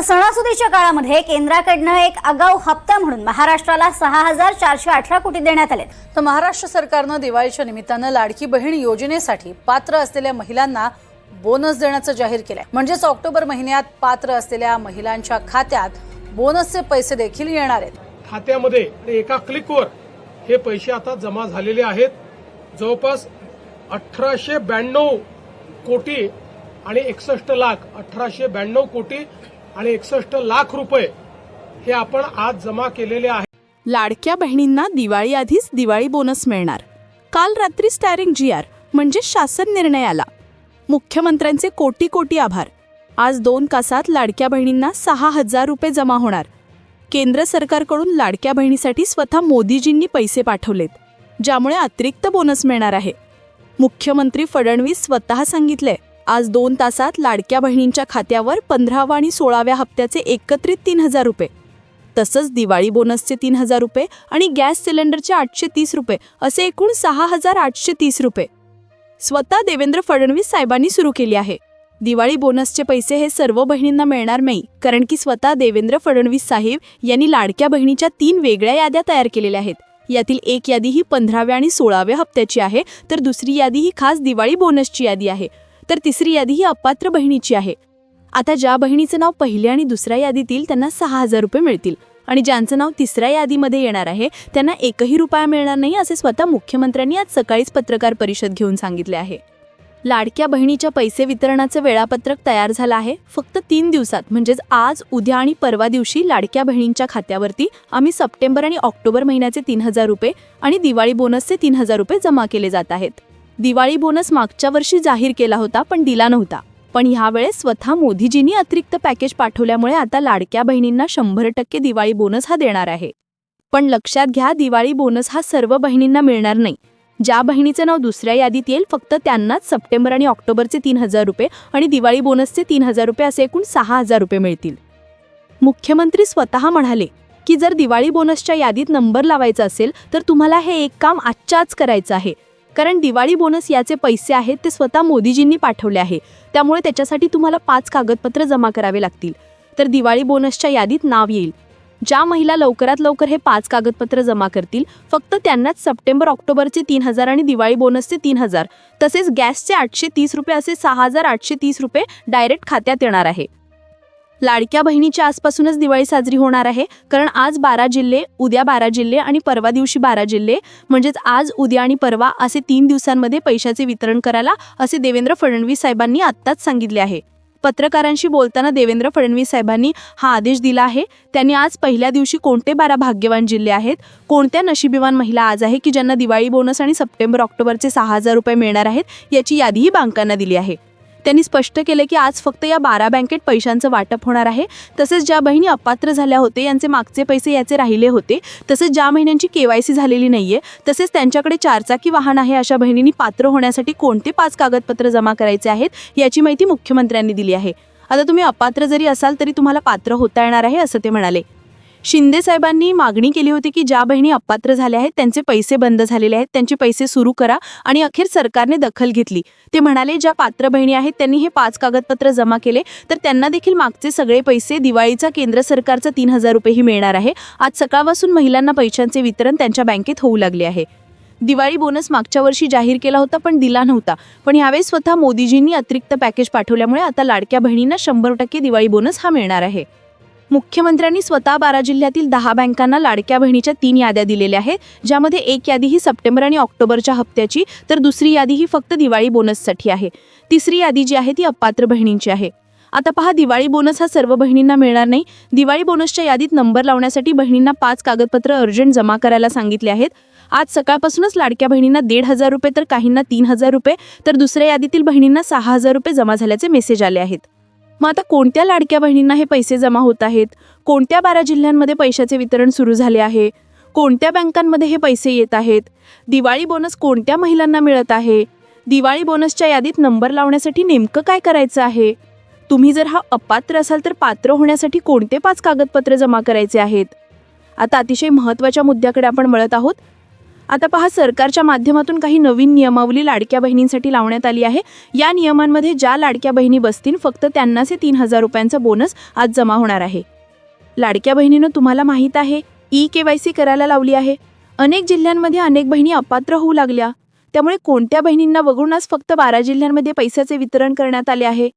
तर सणासुदीच्या काळामध्ये केंद्राकडनं एक आगाऊ हप्ता म्हणून महाराष्ट्राला सहा हजार चारशे अठरा कोटी देण्यात आले तर महाराष्ट्र सरकारनं दिवाळीच्या निमित्तानं लाडकी बहीण योजनेसाठी पात्र असलेल्या महिलांना बोनस देण्याचं जाहीर केलंय. म्हणजेच ऑक्टोबर महिन्यात पात्र असलेल्या महिलांच्या खात्यात बोनसचे पैसे देखील येणार आहेत. खात्यामध्ये एका क्लिकवर हे पैसे आता जमा झालेले आहेत. जवळपास अठराशे ब्याण्णव कोटी आणि एकसष्ट लाख अठराशे ब्याण्णव कोटी आणि एकसष्ट लाख रुपये हे आपण आज जमा केलेले आहे. लाडक्या बहिणींना दिवाळी आधीच दिवाळी बोनस मिळणार. काल रात्री स्टॅरिंग जी आर म्हणजे शासन निर्णय आला मुख्यमंत्र्यांचे कोटी कोटी आभार. आज दोन तासात लाडक्या बहिणींना सहा हजार रुपये जमा होणार. केंद्र सरकारकडून लाडक्या बहिणीसाठी स्वतः मोदीजींनी पैसे पाठवलेत ज्यामुळे अतिरिक्त बोनस मिळणार आहे. मुख्यमंत्री फडणवीस स्वतः सांगितले आज दोन तासात लाडक्या बहिणींच्या खात्यावर पंधराव्या आणि सोळाव्या हप्त्याचे एकत्रित तीन हजार रुपये. तसंच दिवाळी बोनसचे तीन हजार रुपये आणि गॅस सिलेंडरचे आठशे तीस रुपये असे एकूण सहा हजार आठशे तीस रुपये. स्वतः देवेंद्र फडणवीस साहेबांनी सुरू केली आहे. दिवाळी बोनसचे पैसे हे सर्व बहिणींना मिळणार नाही कारण की स्वतः देवेंद्र फडणवीस साहेब यांनी लाडक्या बहिणीच्या तीन वेगळ्या याद्या तयार केलेल्या आहेत. यातील एक यादी ही पंधराव्या आणि सोळाव्या हप्त्याची आहे तर दुसरी यादी ही खास दिवाळी बोनसची यादी आहे. तर तिसरी यादी ही अपात्र बहिणीची आहे. आता ज्या बहिणीचं नाव पहिल्या आणि दुसऱ्या यादीतील त्यांना सहा हजार रुपये मिळतील आणि ज्यांचं नाव तिसऱ्या यादीमध्ये येणार आहे त्यांना एकही रुपया मिळणार नाही असे स्वतः मुख्यमंत्र्यांनी आज सकाळीच पत्रकार परिषद घेऊन सांगितले आहे. लाडक्या बहिणीच्या पैसे वितरणाचं वेळापत्रक तयार झालं आहे. फक्त तीन दिवसात म्हणजेच आज उद्या आणि परवा दिवशी लाडक्या बहिणींच्या खात्यावरती आम्ही सप्टेंबर आणि ऑक्टोबर महिन्याचे तीन हजार रुपये आणि दिवाळी बोनसचे तीन हजार रुपये जमा केले जात आहेत. दिवाळी बोनस मागच्या वर्षी जाहीर केला होता पण दिला नव्हता. पण ह्यावेळेस स्वतः मोदीजींनी अतिरिक्त पॅकेज पाठवल्यामुळे आता लाडक्या बहिणींना शंभर टक्के दिवाळी बोनस हा देणार आहे. पण लक्षात घ्या दिवाळी बोनस हा सर्व बहिणींना मिळणार नाही. ज्या बहिणीचं नाव दुसऱ्या यादीत येईल फक्त त्यांनाच सप्टेंबर आणि ऑक्टोबरचे तीन हजार रुपये आणि दिवाळी बोनसचे तीन हजार रुपये असे एकूण सहा हजार रुपये मिळतील. मुख्यमंत्री स्वतः म्हणाले की जर दिवाळी बोनसच्या यादीत नंबर लावायचा असेल तर तुम्हाला हे एक काम आजच्याच करायचं आहे. कारण दिवाळी बोनस याचे पैसे आहेत ते स्वतः मोदीजींनी पाठवले आहे. त्यामुळे त्याच्यासाठी तुम्हाला पाच कागदपत्र जमा करावे लागतील. तर दिवाळी बोनसच्या यादीत नाव येईल. ज्या महिला लवकरात लवकर हे पाच कागदपत्र जमा करतील फक्त त्यांनाच सप्टेंबर ऑक्टोबरचे तीन हजार आणि दिवाळी बोनसचे तीन हजार. तसेच गॅसचे आठशे तीस रुपये असे सहा हजार आठशे तीस रुपये डायरेक्ट खात्यात येणार आहे. लाडक्या बहिणीच्या आसपासूनच दिवाळी साजरी होणार आहे. कारण आज बारा जिल्हे उद्या बारा जिल्हे आणि परवा दिवशी बारा जिल्हे. म्हणजेच आज उद्या आणि परवा असे तीन दिवसांमध्ये पैशाचे वितरण करायला असे देवेंद्र फडणवीस साहेबांनी आत्ताच सांगितले आहे. पत्रकारांशी बोलताना देवेंद्र फडणवीस साहेबांनी हा आदेश दिला आहे. त्यांनी आज पहिल्या दिवशी कोणते बारा भाग्यवान जिल्हे आहेत? कोणत्या नशिबीवान महिला आज आहे की ज्यांना दिवाळी बोनस आणि सप्टेंबर ऑक्टोबरचे सहा हजार रुपये मिळणार आहेत? याची यादीही बँकांना दिली आहे. त्यांनी स्पष्ट केले की आज फक्त या बारा बँकेत पैशांचं वाटप होणार आहे. तसेच ज्या बहिणी अपात्र झाल्या होते यांचे मागचे पैसे याचे राहिले होते तसेच ज्या महिन्यांची केवायसी झालेली नाहीये तसेच त्यांच्याकडे चारचाकी वाहन आहे अशा बहिणींनी पात्र होण्यासाठी कोणते पाच कागदपत्र जमा करायचे आहेत याची माहिती मुख्यमंत्र्यांनी दिली आहे. आता तुम्ही अपात्र जरी असाल तरी तुम्हाला पात्र होता येणार आहे असं ते म्हणाले. शिंदे साहेबांनी मागणी केली होती की ज्या बहिणी अपात्र झाल्या आहेत त्यांचे पैसे बंद झालेले आहेत त्यांचे पैसे सुरू करा आणि अखेर सरकारने दखल घेतली. ते म्हणाले ज्या पात्र बहिणी आहेत त्यांनी हे पाच कागदपत्र जमा केले तर त्यांना देखील मागचे सगळे पैसे दिवाळीचा केंद्र सरकारचा तीन हजार रुपयेही मिळणार आहे. आज सकाळपासून महिलांना पैशांचे वितरण त्यांच्या बँकेत होऊ लागले आहे. दिवाळी बोनस मागच्या वर्षी जाहीर केला होता पण दिला नव्हता. पण यावेळी स्वतः मोदीजींनी अतिरिक्त पॅकेज पाठवल्यामुळे आता लाडक्या बहिणींना शंभर टक्के दिवाळी बोनस हा मिळणार आहे. मुख्यमंत्र्यांनी स्वतः बारा जिल्ह्यातील दहा बँकांना लाडक्या बहिणीच्या तीन याद्या दिलेल्या आहेत. ज्यामध्ये एक यादी ही सप्टेंबर आणि ऑक्टोबरच्या हप्त्याची तर दुसरी यादी ही फक्त दिवाळी बोनससाठी आहे. तिसरी यादी जी आहे ती अपात्र बहिणींची आहे. आता पहा दिवाळी बोनस हा सर्व बहिणींना मिळणार नाही. दिवाळी बोनसच्या यादीत नंबर लावण्यासाठी बहिणींना पाच कागदपत्र अर्जंट जमा करायला सांगितले आहेत. आज सकाळपासूनच लाडक्या बहिणींना दीड हजार रुपये तर काहींना तीन हजार रुपये तर दुसऱ्या यादीतील बहिणींना सहा हजार रुपये जमा झाल्याचे मेसेज आले आहेत. मग आता कोणत्या लाडक्या बहिणींना हे पैसे जमा होत आहेत? कोणत्या बारा जिल्ह्यांमध्ये पैशाचे वितरण सुरू झाले आहे? कोणत्या बँकांमध्ये हे पैसे येत आहेत? दिवाळी बोनस कोणत्या महिलांना मिळत आहे? दिवाळी बोनसच्या यादीत नंबर लावण्यासाठी नेमकं काय करायचं आहे? तुम्ही जर हा अपात्र असाल तर पात्र होण्यासाठी कोणते पाच कागदपत्र जमा करायचे आहेत? आता अतिशय महत्त्वाच्या मुद्द्याकडे आपण वळत आहोत. आता पहा सरकारच्या माध्यमातून काही नवीन नियमावली लाडक्या बहिणींसाठी लावण्यात आली आहे. या नियमांमध्ये ज्या लाडक्या बहिणी बसतील फक्त त्यांनाच हे तीन हजार रुपयांचा बोनस आज जमा होणार आहे. लाडक्या बहिणीनं तुम्हाला माहीत आहे ई के वाय सी करायला लावली आहे. अनेक जिल्ह्यांमध्ये अनेक बहिणी अपात्र होऊ लागल्या. त्यामुळे कोणत्या बहिणींना वगळून आज फक्त बारा जिल्ह्यांमध्ये पैशाचे वितरण करण्यात आले आहे?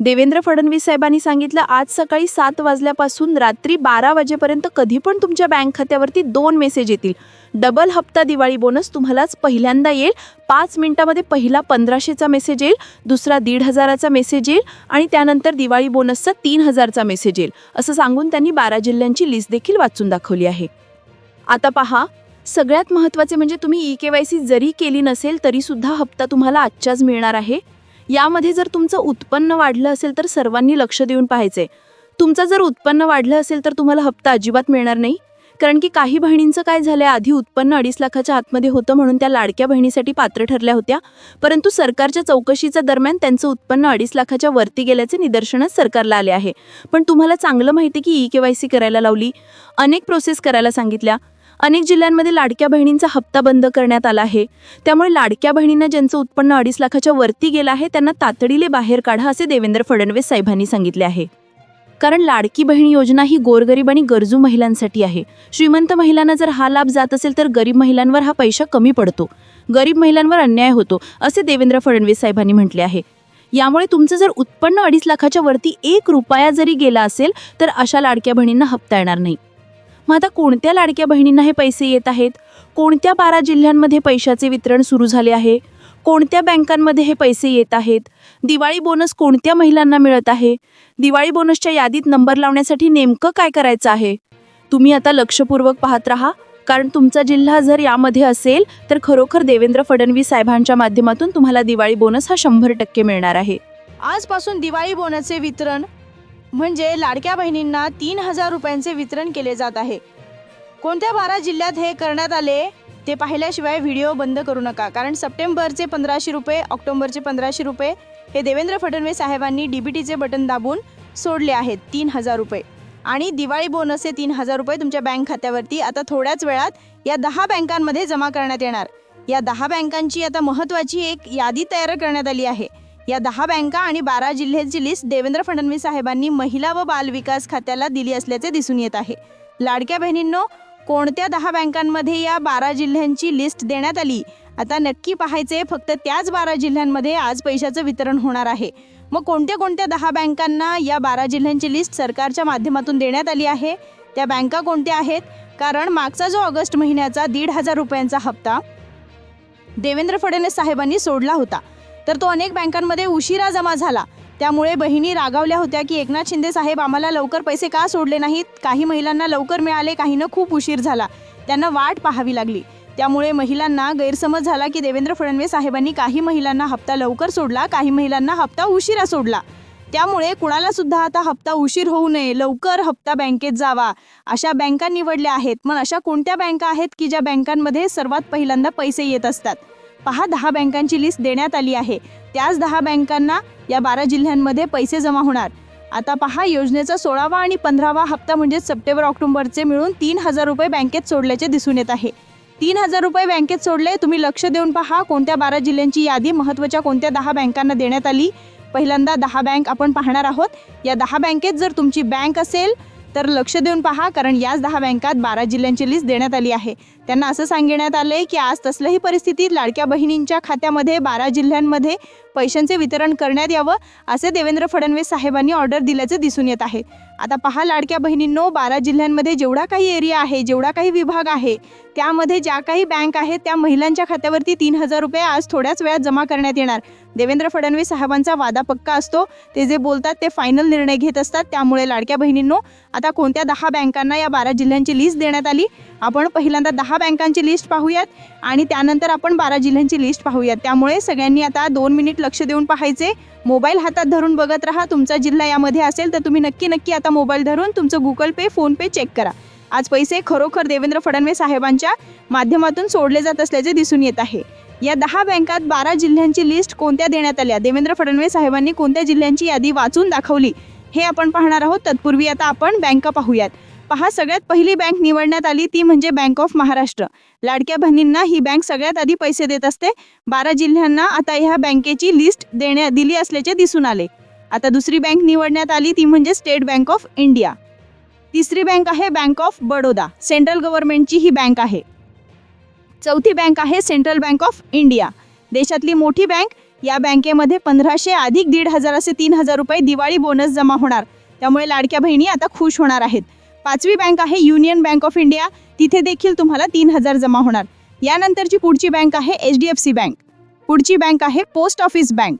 देवेंद्र फडणवीस साहेबांनी सांगितलं आज सकाळी सात वाजल्यापासून रात्री बारा वाजेपर्यंत कधी पण तुमच्या बँक खात्यावरती दोन मेसेज येतील. डबल हप्ता दिवाळी बोनस तुम्हालाच पहिल्यांदा येईल. पाच मिनिटामध्ये पहिला पंधराशेचा मेसेज येईल दुसरा दीड हजाराचा मेसेज येईल आणि त्यानंतर दिवाळी बोनसचा तीन हजारचा मेसेज येईल. असं सांगून त्यांनी बारा जिल्ह्यांची लिस्ट देखील वाचून दाखवली आहे. आता पहा सगळ्यात महत्त्वाचे म्हणजे तुम्ही ई के वाय सी जरी केली नसेल तरीसुद्धा हप्ता तुम्हाला आजच्याच मिळणार आहे. यामध्ये जर तुमचं उत्पन्न वाढलं असेल तर सर्वांनी लक्ष देऊन पाहायचंय. तुमचं जर उत्पन्न वाढलं असेल तर तुम्हाला हप्ता अजिबात मिळणार नाही. कारण की काही बहिणींचं काय झालं आधी उत्पन्न अडीच लाखाच्या आतमध्ये होतं म्हणून त्या लाडक्या बहिणीसाठी पात्र ठरल्या होत्या. परंतु सरकारच्या चौकशीच्या दरम्यान त्यांचं उत्पन्न अडीच लाखाच्या वरती गेल्याचे निदर्शनास सरकारला आले आहे. पण तुम्हाला चांगलं माहिती की ई के वाय सी करायला लावली? अनेक प्रोसेस करायला सांगितल्या. अनेक जिल्ह्यांमध्ये लाडक्या बहिणींचा हप्ता बंद करण्यात आला आहे. त्यामुळे लाडक्या बहिणींना ज्यांचं उत्पन्न अडीच लाखाच्या वरती गेलं आहे त्यांना तातडीने बाहेर काढा असे देवेंद्र फडणवीस साहेबांनी सांगितले आहे. कारण लाडकी बहीण योजना ही गोरगरीब आणि गरजू महिलांसाठी आहे. श्रीमंत महिलांना जर हा लाभ जात असेल तर गरीब महिलांवर हा पैसा कमी पडतो. गरीब महिलांवर अन्याय होतो असे देवेंद्र फडणवीस साहेबांनी म्हटले आहे. यामुळे तुमचं जर उत्पन्न अडीच लाखाच्या वरती एक रुपया जरी गेला असेल तर अशा लाडक्या बहिणींना हप्ता येणार नाही. मग आता कोणत्या लाडक्या बहिणींना हे पैसे येत आहेत? कोणत्या बारा जिल्ह्यांमध्ये पैशाचे वितरण सुरू झाले आहे? कोणत्या बँकांमध्ये हे पैसे येत आहेत? दिवाळी बोनस कोणत्या महिलांना मिळत आहे? दिवाळी बोनसच्या यादीत नंबर लावण्यासाठी नेमकं काय करायचं आहे? तुम्ही आता लक्षपूर्वक पाहत राहा कारण तुमचा जिल्हा जर यामध्ये असेल तर खरोखर देवेंद्र फडणवीस साहेबांच्या माध्यमातून तुम्हाला दिवाळी बोनस हा शंभर टक्के मिळणार आहे. आजपासून दिवाळी बोनसचे वितरण म्हणजे लाडक्या बहिणींना तीन हजार रुपयांचे वितरण केले जात आहे. कोणत्या बारा जिल्ह्यात हे करण्यात आले ते पाहिल्याशिवाय व्हिडिओ बंद करू नका. कारण सप्टेंबरचे पंधराशे रुपये ऑक्टोबरचे पंधराशे रुपये हे देवेंद्र फडणवीस साहेबांनी डी बी टीचे बटन दाबून सोडले आहेत तीन हजार रुपये. आणि दिवाळी बोनसचे तीन हजार रुपये तुमच्या बँक खात्यावरती आता थोड्याच वेळात या दहा बँकांमध्ये जमा करण्यात येणार. या दहा बँकांची आता महत्त्वाची एक यादी तयार करण्यात आली आहे. या दहा बँका आणि बारा जिल्ह्यांची लिस्ट देवेंद्र फडणवीस साहेबांनी महिला व बाल विकास खात्याला दिली असल्याचे दिसून येत आहे. लाडक्या बहिणींनो कोणत्या दहा बँकांमध्ये या बारा जिल्ह्यांची लिस्ट देण्यात आली? आता नक्की पाहायचे फक्त त्याच बारा जिल्ह्यांमध्ये आज पैशाचं वितरण होणार आहे. मग कोणत्या कोणत्या दहा बँकांना या बारा जिल्ह्यांची लिस्ट सरकारच्या माध्यमातून देण्यात आली आहे? त्या बँका कोणत्या आहेत? कारण मागचा जो ऑगस्ट महिन्याचा दीड हजार रुपयांचा हप्ता देवेंद्र फडणवीस साहेबांनी सोडला होता. तर तो अनेक बँकांमध्ये उशिरा जमा झाला. त्यामुळे बहिणी रागावल्या होत्या की एकनाथ शिंदे साहेब आम्हाला लवकर पैसे का सोडले नाहीत? काही महिलांना लवकर मिळाले काहींना खूप उशीर झाला. त्यांना वाट पाहावी लागली. त्यामुळे महिलांना गैरसमज झाला की देवेंद्र फडणवीस साहेबांनी काही महिलांना हप्ता लवकर सोडला काही महिलांना हप्ता उशिरा सोडला. त्यामुळे कुणाला सुद्धा आता हप्ता उशीर होऊ नये लवकर हप्ता बँकेत जावा अशा बँका निवडल्या आहेत. मग अशा कोणत्या बँका आहेत की ज्या बँकांमध्ये सर्वात पहिल्यांदा पैसे येत असतात? पहा दहा बँकांची लिस्ट देण्यात आली आहे. त्याच दहा बँकांना या बारा जिल्ह्यांमध्ये पैसे जमा होणार. आता पहा योजनेचा सोळावा आणि पंधरावा हप्ता म्हणजे सप्टेंबर ऑक्टोबरचे मिळून तीन हजार रुपये बँकेत सोडल्याचे दिसून येत आहे. तीन हजार रुपये बँकेत सोडले तुम्ही लक्ष देऊन पहा कोणत्या बारा जिल्ह्यांची यादी महत्त्वाच्या कोणत्या दहा बँकांना देण्यात आली? पहिल्यांदा दहा बँक आपण पाहणार आहोत. या दहा बँकेत जर तुमची बँक असेल तर लक्ष देऊन पहा कारण याच दहा बँकात बारा जिल्ह्यांची लिस्ट देण्यात आली आहे. त्यांना असं सांगण्यात आलं आहे की आज तसल्याही परिस्थितीत लाडक्या बहिणींच्या खात्यामध्ये बारा जिल्ह्यांमध्ये पैशांचे वितरण करण्यात यावं असे देवेंद्र फडणवीस साहेबांनी ऑर्डर दिल्याचं दिसून येत आहे. आता पहा लाडक्या बहिणींनो बारा जिल्ह्यांमध्ये जेवढा काही एरिया आहे जेवढा काही विभाग आहे त्यामध्ये ज्या काही बँक आहेत त्या महिलांच्या खात्यावरती तीन हजार रुपये आज थोड्याच वेळात जमा करण्यात येणार. देवेंद्र फडणवीस साहेबांचा वादा पक्का असतो. ते जे बोलतात ते फायनल निर्णय घेत असतात. त्यामुळे लाडक्या बहिणींनो आता कोणत्या दहा बँकांना या बारा जिल्ह्यांची लिस्ट देण्यात आली? आपण पहिल्यांदा दहा बँकांची लिस्ट पाहूयात आणि त्यानंतर आपण बारा जिल्ह्यांची लिस्ट पाहूयात. त्यामुळे सगळ्यांनी आता दोन मिनिट लक्ष देऊन पाहायचे. मोबाईल हातात धरून बघत राहा. तुमचा जिल्हा यामध्ये असेल तर तुम्ही नक्की नक्की आता मोबाईल धरून तुमचं गुगल पे फोनपे चेक करा. आज पैसे खरोखर देवेंद्र फडणवीस साहेबांच्या माध्यमातून सोडले जात असल्याचे दिसून येत आहे. या दहा बँकात बारा जिल्ह्यांची लिस्ट कोणत्या देण्यात आल्या? देवेंद्र फडणवीस साहेबांनी कोणत्या जिल्ह्यांची यादी वाचून दाखवली? हे आपण पाहणार आहोत. तत्पूर्वी आता आपण बँका पाहूयात. पहा सगळ्यात पहिली बँक निवडण्यात आली ती म्हणजे बँक ऑफ महाराष्ट्र. लाडक्या बहिणींना ही बँक सगळ्यात आधी पैसे देत असते. बारा जिल्ह्यांना आता ह्या बँकेची लिस्ट देण्या दिली असल्याचे दिसून आले. आता दुसरी बँक निवडण्यात आली ती म्हणजे स्टेट बँक ऑफ इंडिया. तिसरी बँक आहे बँक ऑफ बडोदा. सेंट्रल गव्हर्नमेंटची ही बँक आहे. चौथी बँक आहे सेंट्रल बँक ऑफ इंडिया. देशातली मोठी बँक या बँकेमध्ये पंधराशे अधिक दीड हजार असे तीन हजार रुपये दिवाळी बोनस जमा होणार. त्यामुळे लाडक्या बहिणी आता खुश होणार आहेत. पाचवी बँक आहे युनियन बँक ऑफ इंडिया. तिथे देखील तुम्हाला तीन हजार जमा होणार. यानंतरची पुढची बँक आहे H D F C bank. पुढची बँक आहे पोस्ट ऑफिस बँक.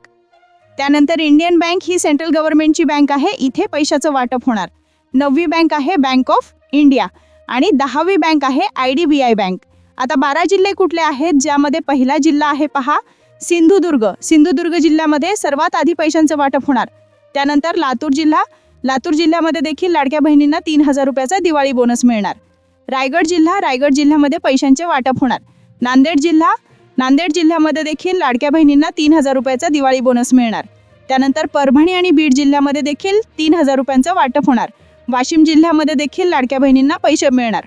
त्यानंतर इंडियन बँक ही सेंट्रल गव्हर्नमेंटची बँक आहे. इथे पैशाचं वाटप होणार. नववी बँक आहे बँक ऑफ इंडिया. आणि दहावी बँक आहे I D B I bank. आता बारा जिल्हे कुठले आहेत ज्यामध्ये पहिला जिल्हा आहे पहा सिंधुदुर्ग. सिंधुदुर्ग जिल्ह्यामध्ये सर्वात आधी पैशांचं वाटप होणार. त्यानंतर लातूर जिल्हा. लातूर जिल्ह्यामध्ये देखील लाडक्या बहिणींना तीन हजार रुपयाचा दिवाळी बोनस मिळणार. रायगड जिल्हा रायगड जिल्ह्यामध्ये पैशांचे वाटप होणार. नांदेड जिल्हा. नांदेड जिल्ह्यामध्ये देखील लाडक्या बहिणींना तीन हजार रुपयाचा दिवाळी बोनस मिळणार. त्यानंतर परभणी आणि बीड जिल्ह्यामध्ये देखील तीन हजार रुपयांचं वाटप होणार. वाशिम जिल्ह्यामध्ये देखील लाडक्या बहिणींना पैसे मिळणार.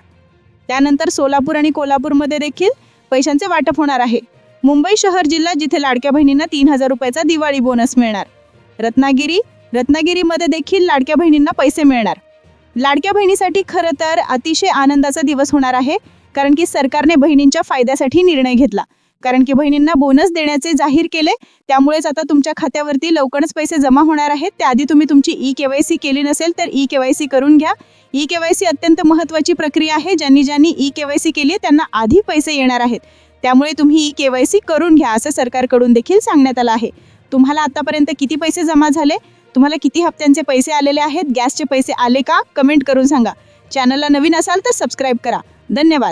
त्यानंतर सोलापूर आणि कोल्हापूरमध्ये देखील पैशांचे वाटप होणार आहे. मुंबई शहर जिल्हा जिथे लाडक्या बहिणींना तीन हजार रुपयाचा दिवाळी बोनस मिळणार. रत्नागिरी रत्नागिरीमध्ये देखील लाडक्या बहिणींना पैसे मिळणार. लाडक्या बहिणीसाठी खरं तर अतिशय आनंदाचा दिवस होणार आहे कारण की सरकारने बहिणींच्या फायद्यासाठी निर्णय घेतला. कारण की बहिणींना बोनस देण्याचे जाहीर केले. त्यामुळेच आता तुमच्या खात्यावरती लवकरच पैसे जमा होणार आहेत. त्याआधी तुम्ही तुमची ई के वाय सी केली नसेल तर ई के वाय सी करून घ्या. ई के वाय सी अत्यंत महत्त्वाची प्रक्रिया आहे. ज्यांनी ज्यांनी ई के वाय सी केली आहे त्यांना आधी पैसे येणार आहेत. त्यामुळे तुम्ही ई के वाय सी करून घ्या असं सरकारकडून देखील सांगण्यात आलं आहे. तुम्हाला आतापर्यंत किती पैसे जमा झाले? तुम्हाला किती हप्त्यांचे पैसे आलेले आहेत? गॅसचे पैसे आले का? कमेंट करून सांगा. चॅनलला नवीन असाल तर सबस्क्राईब करा. धन्यवाद.